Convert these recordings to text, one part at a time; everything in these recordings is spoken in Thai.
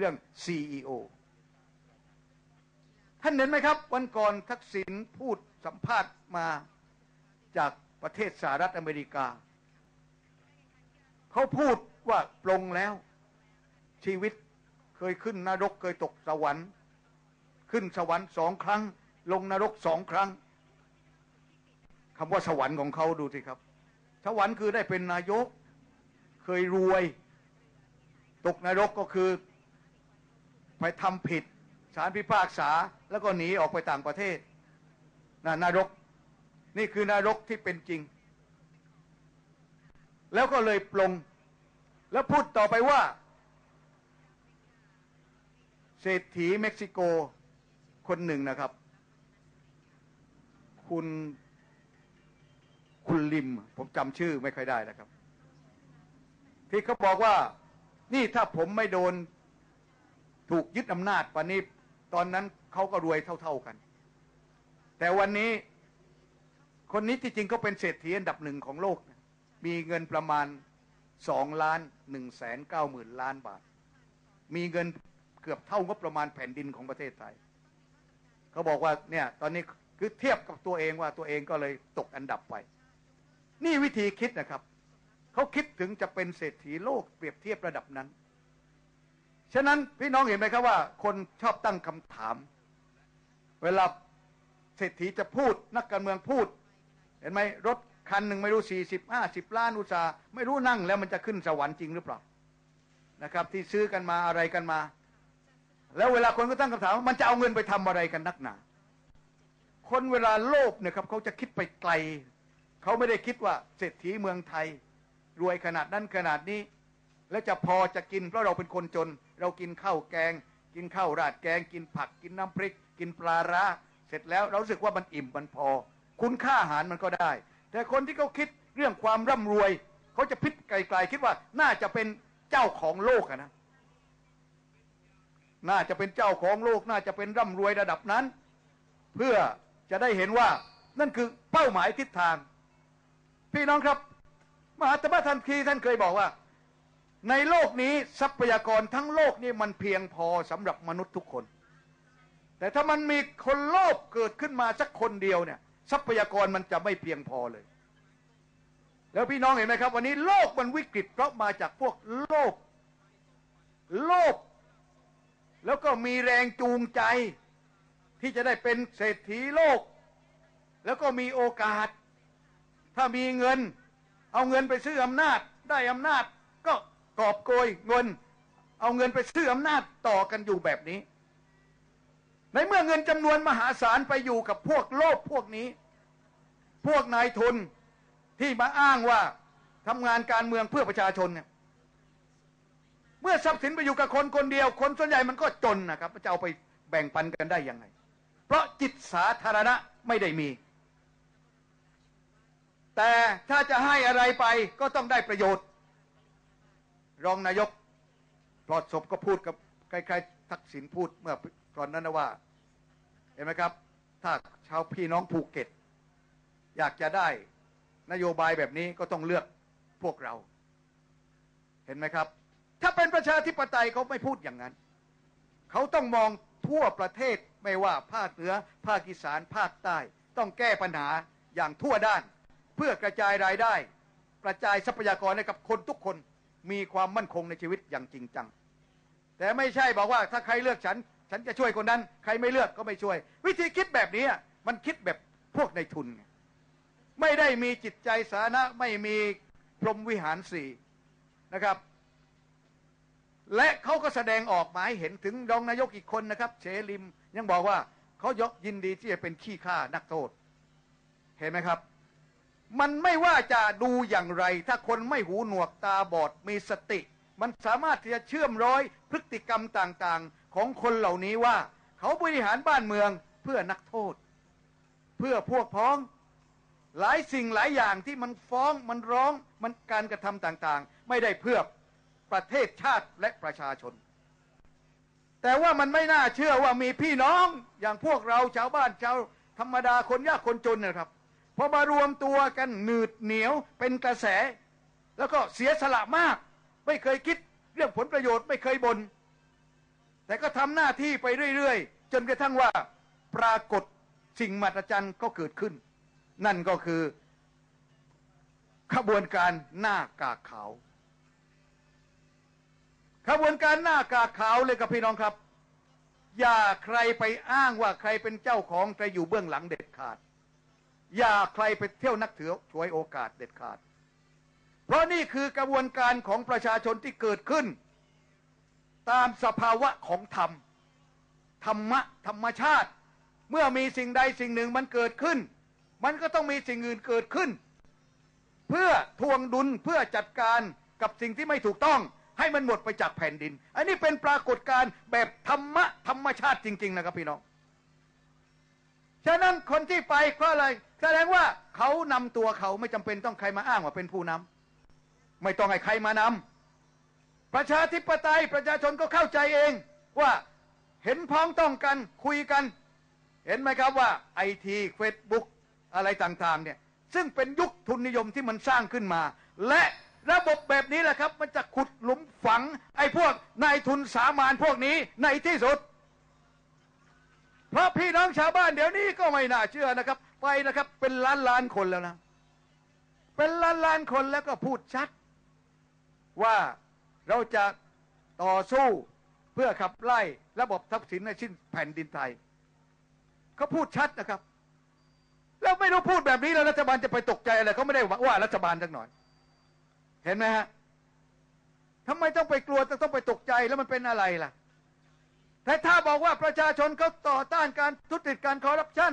เรื่อง CEO ท่านเห็นไหมครับ วันก่อนทักษิณพูดสัมภาษณ์มาจากประเทศสหรัฐอเมริกา เขาพูดว่าปลงแล้ว ชีวิตเคยขึ้นนรกเคยตกสวรรค์ ขึ้นสวรรค์สองครั้ง ลงนรกสองครั้งคำว่าสวรรค์ของเขาดูสิครับ สวรรค์คือได้เป็นนายก เคยรวย ตกนรกก็คือ ไปทำผิดศาลพิพากษาแล้วก็หนีออกไปต่างประเทศนะนรก นี่คือนรกที่เป็นจริง แล้วก็เลยปลง แล้วพูดต่อไปว่า เศรษฐีเม็กซิโกคนหนึ่งนะครับ คุณคุณลิม ผมจำชื่อไม่ค่อยได้นะครับ ที่เขาบอกว่านี่ถ้าผมไม่โดน ถูกยึดอำนาจวันนี้ตอนนั้นเขาก็รวยเท่า ๆกัน แต่วันนี้คนนี้ที่จริงเขาเป็นเศรษฐีอันดับหนึ่งของโลก มีเงินประมาณสองล้านหนึ่งแสนเก้าหมื่นล้านบาท มีเงินเกือบเท่างบประมาณแผ่นดินของประเทศไทย เขาบอกว่าเนี่ยตอนนี้คือเทียบกับตัวเองว่าตัวเองก็เลยตกอันดับไป นี่วิธีคิดนะครับ เขาคิดถึงจะเป็นเศรษฐีโลกเปรียบเทียบระดับนั้น ฉะนั้นพี่น้องเห็นไหมครับว่า คนชอบตั้งคำถาม เวลาเศรษฐีจะพูดนักการเมืองพูด เห็นไหมรถคันหนึ่งไม่รู้สี่สิบห้าสิบล้านอุตสาห์ไม่รู้นั่งแล้วมันจะขึ้นสวรรค์จริงหรือเปล่านะครับ ที่ซื้อกันมาอะไรกันมา แล้วเวลาคนก็ตั้งคำถาม มันจะเอาเงินไปทำอะไรกันนักหนา คนเวลาโลภเนี่ยครับเขาจะคิดไปไกล เขาไม่ได้คิดว่าเศรษฐีเมืองไทย รวยขนาดนั้นขนาดนี้ แล้วจะพอจะกินเพราะเราเป็นคนจน เรากินข้าวแกง กินข้าวราดแกง กินผักกินน้ำพริก กินปลาร้าเสร็จแล้วเราสึกว่ามันอิ่มมันพอ คุณค่าอาหารมันก็ได้ แต่คนที่เขาคิดเรื่องความร่ำรวยเขาจะพิจไกลๆคิดว่าน่าจะเป็นเจ้าของโลกนะน่าจะเป็นเจ้าของโลกน่าจะเป็นร่ำรวยระดับนั้น เพื่อจะได้เห็นว่านั่นคือเป้าหมายทิศทาง พี่น้องครับ มหาตมะทันคีท่านเคยบอกว่า ในโลกนี้ทรัพยากรทั้งโลกนี้มันเพียงพอสำหรับมนุษย์ทุกคน แต่ถ้ามันมีคนโลภเกิดขึ้นมาสักคนเดียวเนี่ย ทรัพยากรมันจะไม่เพียงพอเลย แล้วพี่น้องเห็นไหมครับ วันนี้โลกมันวิกฤตเพราะมาจากพวกโลภโลภแล้วก็มีแรงจูงใจ ที่จะได้เป็นเศรษฐีโลก แล้วก็มีโอกาส ถ้ามีเงิน เอาเงินไปซื้ออำนาจได้อำนาจ กอบโกยเงิน เอาเงินไปซื้ออำนาจต่อกันอยู่แบบนี้ ในเมื่อเงินจำนวนมหาศาลไปอยู่กับพวกโลภพวกนี้ พวกนายทุนที่มาอ้างว่าทำงานการเมืองเพื่อประชาชนเนี่ยเมื่อทรัพย์สินไปอยู่กับคนคนเดียว คนส่วนใหญ่มันก็จนนะครับจะเอาไปแบ่งปันกันได้ยังไง เพราะจิตสาธารณะไม่ได้มี แต่ถ้าจะให้อะไรไปก็ต้องได้ประโยชน์ รองนายกปลอดศพก็พูดกับใครๆทักษิณพูดเมื่อก่อนนั้นนะว่า เห็นไหมครับ ถ้าชาวพี่น้องภูเก็ต อยากจะได้นโยบายแบบนี้ก็ต้องเลือกพวกเรา เห็นไหมครับ ถ้าเป็นประชาธิปไตยเขาไม่พูดอย่างนั้น เขาต้องมองทั่วประเทศไม่ว่าภาคเหนือ ภาคอีสานภาคใต้ ต้องแก้ปัญหาอย่างทั่วด้าน เพื่อกระจายรายได้ กระจายทรัพยากรให้กับคนทุกคน มีความมั่นคงในชีวิตอย่างจริงจัง แต่ไม่ใช่บอกว่าถ้าใครเลือกฉัน ฉันจะช่วยคนนั้น ใครไม่เลือกก็ไม่ช่วย วิธีคิดแบบนี้มันคิดแบบพวกในทุน ไม่ได้มีจิตใจสาธารณะไม่มีพรหมวิหารสี่นะครับ และเขาก็แสดงออกหมาให้เห็นถึงรองนายกอีกคนนะครับเชลิมยังบอกว่าเขายกยินดีที่จะเป็นขี้ข้านักโทษ เห็นไหมครับ มันไม่ว่าจะดูอย่างไร ถ้าคนไม่หูหนวกตาบอดมีสติ มันสามารถที่จะเชื่อมร้อยพฤติกรรมต่างๆ ของคนเหล่านี้ว่า เขาบริหารบ้านเมืองเพื่อนักโทษ เพื่อพวกพ้อง หลายสิ่งหลายอย่างที่มันฟ้องมันร้องมันการกระทำต่างๆ ไม่ได้เพื่อประเทศชาติและประชาชน แต่ว่ามันไม่น่าเชื่อว่ามีพี่น้องอย่างพวกเราชาวบ้านชาวธรรมดาคนยากคนจนนะครับ พอมารวมตัวกันหนืดเหนียวเป็นกระแส แล้วก็เสียสละมาก ไม่เคยคิดเรื่องผลประโยชน์ไม่เคยบนแต่ก็ทำหน้าที่ไปเรื่อยๆ จนกระทั่งว่าปรากฏสิ่งมหัศจรรย์ก็เกิดขึ้น นั่นก็คือขบวนการหน้ากากขาว ขบวนการหน้ากากขาวเลยกับพี่น้องครับ อย่าใครไปอ้างว่าใครเป็นเจ้าของใครอยู่เบื้องหลังเด็ดขาด อย่าใครไปเที่ยวนักเถือช่วยโอกาสเด็ดขาด เพราะนี่คือกระบวนการของประชาชนที่เกิดขึ้น ตามสภาวะของธรรม ธรรมะธรรมชาติ เมื่อมีสิ่งใดสิ่งหนึ่งมันเกิดขึ้น มันก็ต้องมีสิ่งอื่นเกิดขึ้น เพื่อทวงดุลเพื่อจัดการกับสิ่งที่ไม่ถูกต้องให้มันหมดไปจากแผ่นดิน อันนี้เป็นปรากฏการณ์แบบธรรมะธรรมชาติจริง ๆ นะครับพี่น้อง ฉะนั้นคนที่ไปเพราะอะไร แสดงว่าเขานำตัวเขาไม่จำเป็นต้องใครมาอ้างว่าเป็นผู้นำไม่ต้องให้ใครมานำประชาธิปไตยประชาชนก็เข้าใจเองว่าเห็นพ้องต้องกันคุยกัน เห็นไหมครับว่าไอทีเฟซบุ๊กอะไรต่างๆเนี่ยซึ่งเป็นยุคทุนนิยมที่มันสร้างขึ้นมา และระบบแบบนี้แหละครับ มันจะขุดหลุมฝัง ไอ้พวกนายทุนสามานพวกนี้ในที่สุด เพราะพี่น้องชาวบ้านเดี๋ยวนี้ก็ไม่น่าเชื่อนะครับ ไปนะครับ เป็นล้านล้านคนแล้วนะ เป็นล้านล้านคนแล้วก็พูดชัด ว่าเราจะต่อสู้เพื่อขับไล่ระบบทักษิณในชิ้นแผ่นดินไทยเขาพูดชัดนะครับ แล้วไม่รู้พูดแบบนี้แล้วรัฐบาลจะไปตกใจอะไรเขาไม่ได้ว่ารัฐบาลสักหน่อย เห็นไหมฮะทำไมต้องไปกลัวต้องไปตกใจแล้วมันเป็นอะไรล่ะ แต่ถ้าบอกว่าประชาชนเขาต่อต้านการทุจริตการคอร์รัปชัน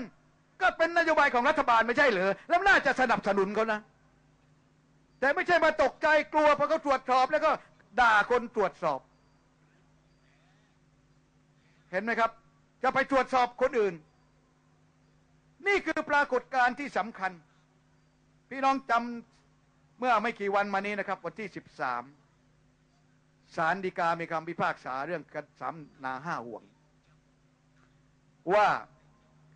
ก็เป็นนโยบายของรัฐบาลไม่ใช่เหรอแล้วน่าจะสนับสนุนเขานะ แต่ไม่ใช่มาตกใจกลัวเพราะเขาตรวจสอบแล้วก็ด่าคนตรวจสอบ เห็นไหมครับ จะไปตรวจสอบคนอื่น นี่คือปรากฏการณ์ที่สำคัญ พี่น้องจำเมื่อไม่กี่วันมานี้นะครับ วันที่สิบสาม ศาลฎีกามีคำพิพากษาเรื่องกันสามนาห้าห่วง ว่า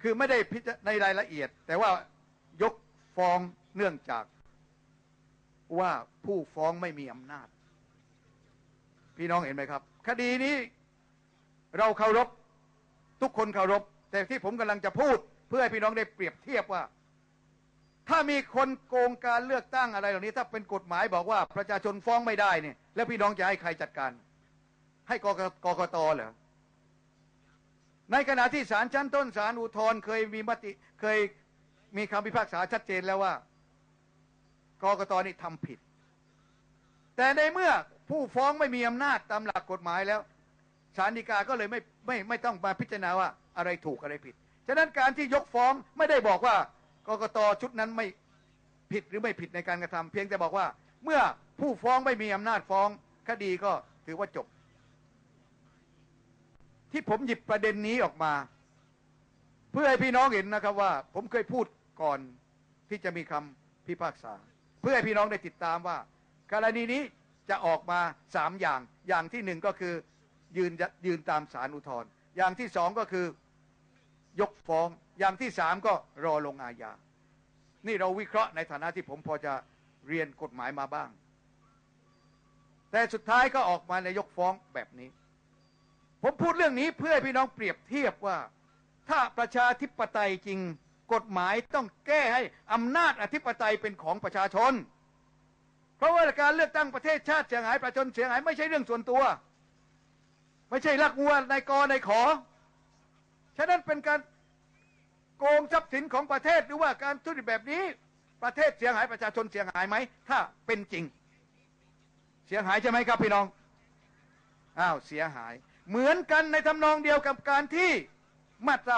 คือไม่ได้พิจารในรายละเอียด แต่ว่ายกฟ้องเนื่องจากว่าผู้ฟ้องไม่มีอำนาจ พี่น้องเห็นไหมครับ คดีนี้เราเคารพทุกคนเคารพ แต่ที่ผมกำลังจะพูด เพื่อให้พี่น้องได้เปรียบเทียบว่า ถ้ามีคนโกงการเลือกตั้งอะไรเหล่านี้ ถ้าเป็นกฎหมายบอกว่าประชาชนฟ้องไม่ได้เนี่ย แล้วพี่น้องจะให้ใครจัดการ ให้กกกตเหรอในขณะที่ศาลชั้นต้นศาลอุทธรณ์เคยมีมติเคยมีคำพิพากษาชัดเจนแล้วว่ากกตนี่ทำผิด แต่ในเมื่อผู้ฟ้องไม่มีอำนาจตามหลักกฎหมายแล้วศาลฎีกาก็เลยไม่ไม่ไม่ต้องมาพิจารณาว่าอะไรถูกอะไรผิด ฉะนั้นการที่ยกฟ้องไม่ได้บอกว่ากกตชุดนั้นไม่ผิดหรือไม่ผิดในการกระทำเพียงแต่บอกว่า เมื่อ ผู้ฟ้องไม่มีอำนาจฟ้อง คดีก็ถือว่าจบ ที่ผมหยิบประเด็นนี้ออกมา เพื่อให้พี่น้องเห็นนะครับว่า ผมเคยพูดก่อนที่จะมีคำพิพากษา เพื่อให้พี่น้องได้ติดตามว่า กรณีนี้จะออกมาสามอย่าง อย่างที่หนึ่งก็คือยืนยืนตามสารอุทธรณ์อย่างที่สองก็คือยกฟ้อง อย่างที่สามก็รอลงอาญา นี่เราวิเคราะห์ในฐานะที่ผมพอจะเรียนกฎหมายมาบ้าง แต่สุดท้ายก็ออกมาในยกฟ้องแบบนี้ ผมพูดเรื่องนี้เพื่อให้พี่น้องเปรียบเทียบว่า ถ้าประชาธิปไตยจริง กฎหมายต้องแก้ให้อำนาจอธิปไตยเป็นของประชาชน เพราะว่าการเลือกตั้งประเทศชาติเสียหายประชาชนเสียหายไม่ใช่เรื่องส่วนตัว ไม่ใช่ลักวัวในกอในขอ ฉะนั้นเป็นการโกงทรัพย์สินของประเทศหรือว่าการทุจริตแบบนี้ ประเทศเสียหายประชาชนเสียหายไหมถ้าเป็นจริง เสียหายใช่ไหมครับพี่น้อง อ้าวเสียหาย เหมือนกันในทำนองเดียวกับการที่มาตรา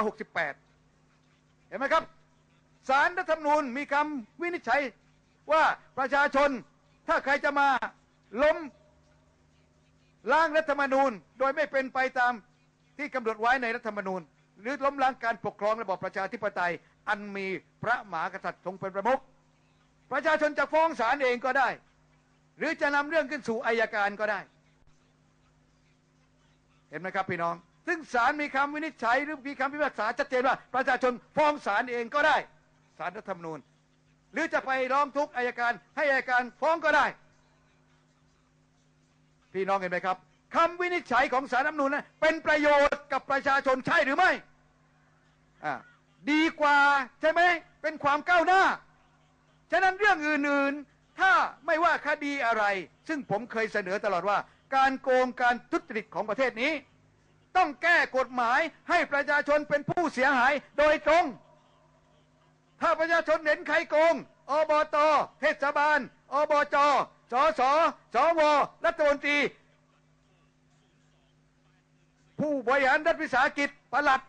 68 เห็นไหมครับสารรัฐธรรมนูญมีคำวินิจฉัยว่าประชาชนถ้าใครจะมาล้มล้างรัฐธรรมนูญ โดยไม่เป็นไปตามที่กำหนดไว้ในรัฐธรรมนูญ หรือล้มล้างการปกครองระบอบประชาธิปไตย อันมีพระมหากษัตริย์ทรงเป็นประมุขประชาชนจะฟ้องศาลเองก็ได้ หรือจะนำเรื่องขึ้นสู่อายการก็ได้ เห็นไหมครับพี่น้อง ซึ่งศาลมีคำวินิจฉัยหรือมีคำพิพากษาชัดเจนว่า ประชาชนฟ้องศาลเองก็ได้ศาลรัฐธรรมนูญ หรือจะไปร้องทุกข์อายการให้อายการฟ้องก็ได้ พี่น้องเห็นไหมครับคำวินิจฉัยของสารรัฐธรรมนูญนั้นเป็นประโยชน์กับประชาชนใช่หรือไม่อ่าดีกว่าใช่ไหมเป็นความก้าวหน้า ฉะนั้นเรื่องอื่นๆ ถ้าไม่ว่าคดีอะไร ซึ่งผมเคยเสนอตลอดว่า การโกงการทุจริตของประเทศนี้ ต้องแก้กฎหมายให้ประชาชนเป็นผู้เสียหายโดยตรง ถ้าประชาชนเห็นใครโกง อบต เทศบาล อบจ สส สว รัฐมนตรี ผู้บริหารรัฐวิสาหกิจประหลัด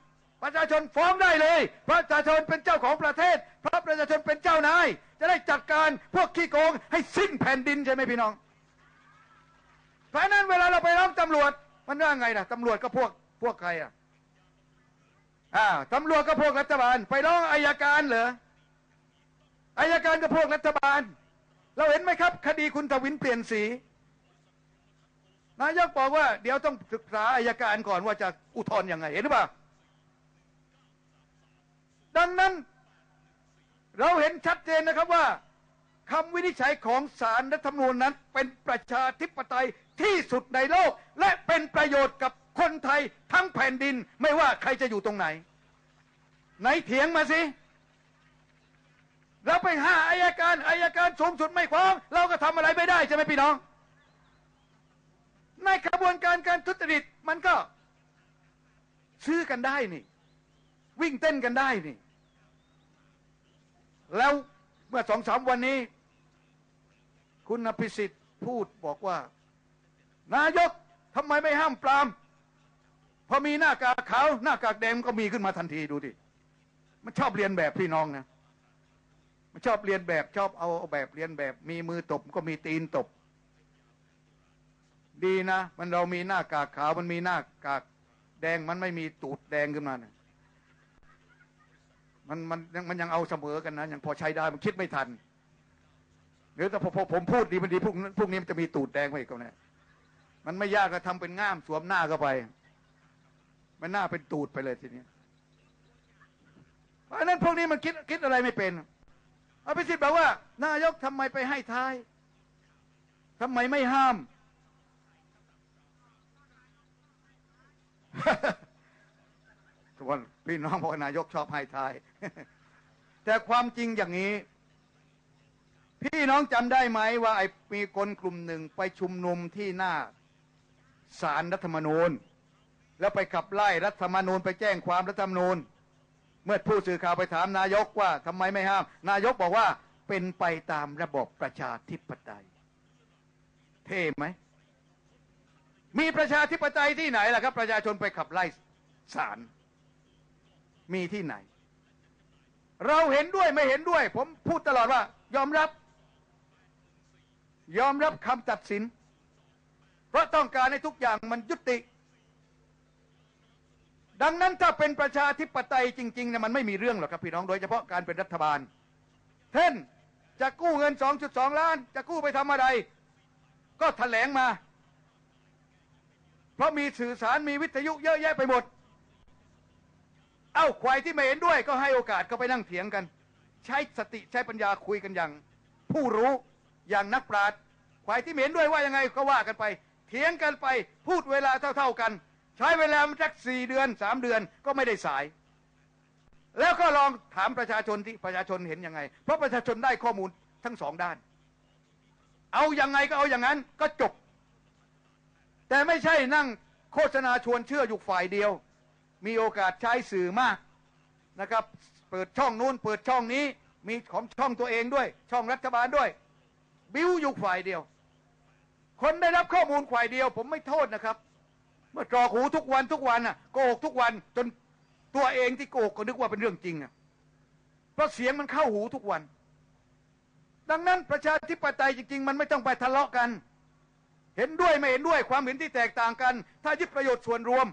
ประชาชนฟ้องได้เลยเพราะประชาชนเป็นเจ้าของประเทศ เพราะประชาชนเป็นเจ้านาย จะได้จัดการพวกขี้โกงให้สิ้นแผ่นดินใช่ไหมพี่น้อง เพราะนั้นเวลาเราไปร้องตำรวจ มันว่าไงนะตำรวจก็พวกพวกใครอะอ่าตำรวจก็พวกรัฐบาล ไปร้องอายการเหรออายการก็พวกรัฐบาล เราเห็นไหมครับ คดีคุณทวินเปลี่ยนสีนายกบอกว่าเดี๋ยวต้องศึกษาอายการก่อนว่าจะอุทธรณ์ยังไงเห็นหรือเปล่าดังนั้น เราเห็นชัดเจนนะครับว่าคำวินิจฉัยของศาลรัฐธรรมนูญนั้น เป็นประชาธิปไตยที่สุดในโลก และเป็นประโยชน์กับคนไทยทั้งแผ่นดินไม่ว่าใครจะอยู่ตรงไหน ไหนเถียงมาสิเราไปห้าอายการอายการสูงสุดไม่ฟ้อง เราก็ทำอะไรไม่ได้ใช่ไหมพี่น้อง ในกระบวนการการทุจริตมันก็ ซื้อกันได้นี่ วิ่งเต้นกันได้นี่ แล้วเมื่อสองสามวันนี้ คุณอภิสิทธิ์พูดบอกว่า นายกทำไมไม่ห้ามปราม พอมีหน้ากากขาว หน้ากากแดงก็มีขึ้นมาทันทีดูดิมันชอบเรียนแบบพี่น้องนะมันชอบเรียนแบบชอบเอาเอาแบบเรียนแบบ มีมือตบก็มีตีนตบ ดีนะ มันเรามีหน้ากากขาวมันมีหน้ากากแดงมันไม่มีตูดแดงขึ้นมานะ มันมันยังมันยังเอาเสมอกันนะยังพอใช้ได้มันคิดไม่ทันหรือแต่พอผมพูดดีมันดีพวกพวกนี้มันจะมีตูดแดงไปอีกแล้วเนี่ยมันไม่ยากก็ทำเป็นง่ามสวมหน้าเข้าไป มันหน้าเป็นตูดไปเลยทีนี้เพราะฉะนั้นพวกนี้มันคิดคิดอะไรไม่เป็นอภิสิทธิ์บอกว่า นายกทำไมไปให้ท้ายทำไมไม่ห้าม ทุกคนพี่น้องบอกว่านายกชอบให้ทาย แต่ความจริงอย่างนี้ พี่น้องจำได้ไหมว่าไอ้มีคนกลุ่มหนึ่งไปชุมนุมที่หน้าศาลรัฐธรรมนูญ แล้วไปขับไล่รัฐธรรมนูญไปแจ้งความรัฐธรรมนูญ เมื่อผู้สื่อข่าวไปถามนายกว่าทำไมไม่ห้าม นายกบอกว่าเป็นไปตามระบบประชาธิปไตย เท่ไหม มีประชาธิปไตยที่ไหนล่ะครับ ประชาชนไปขับไล่ศาล มีที่ไหน เราเห็นด้วยไม่เห็นด้วย ผมพูดตลอดว่า ยอมรับ ยอมรับคำตัดสิน เพราะต้องการให้ทุกอย่างมันยุติ ดังนั้นถ้าเป็นประชาธิปไตยจริงๆเนี่ยมันไม่มีเรื่องหรอกครับพี่น้องโดยเฉพาะการเป็นรัฐบาลเช่นจะกู้เงิน 2.2 ล้าน จะกู้ไปทำอะไร ก็แถลงมา เพราะมีสื่อสารมีวิทยุเยอะแยะไปหมด เอ้าควายที่ไม่เห็นด้วยก็ให้โอกาสก็ไปนั่งเถียงกัน ใช้สติใช้ปัญญาคุยกันอย่าง ผู้รู้อย่างนักปราชญ์ควายที่ไม่เห็นด้วยว่ายังไงก็ว่ากันไป เถียงกันไปพูดเวลาเท่า ๆกัน ใช้เวลามันสักสี่เดือนสามเดือนก็ไม่ได้สาย แล้วก็ลองถามประชาชนที่ประชาชนเห็นยังไง เพราะประชาชนได้ข้อมูลทั้งสองด้าน เอายังไงก็เอาอย่างนั้นก็จบ แต่ไม่ใช่นั่งโฆษณาชวนเชื่ออยู่ฝ่ายเดียว มีโอกาสใช้สื่อมากนะครับ เปิดช่องนู้นเปิดช่องนี้มีของช่องตัวเองด้วย ช่องรัฐบาลด้วย บิ้วอยู่ฝ่ายเดียว คนได้รับข้อมูลฝ่ายเดียว ผมไม่โทษนะครับ เมื่อตรอกหูทุกวันทุกวันน่ะโกหกทุกวันจนตัวเองที่โกหกก็นึกว่าเป็นเรื่องจริงอะเพราะเสียงมันเข้าหูทุกวัน ดังนั้นประชาธิปไตยจริง ๆ มันไม่ต้องไปทะเลาะกัน เห็นด้วยไม่เห็นด้วยความเห็นที่แตกต่างกัน ถ้ายึดประโยชน์ส่วนรวม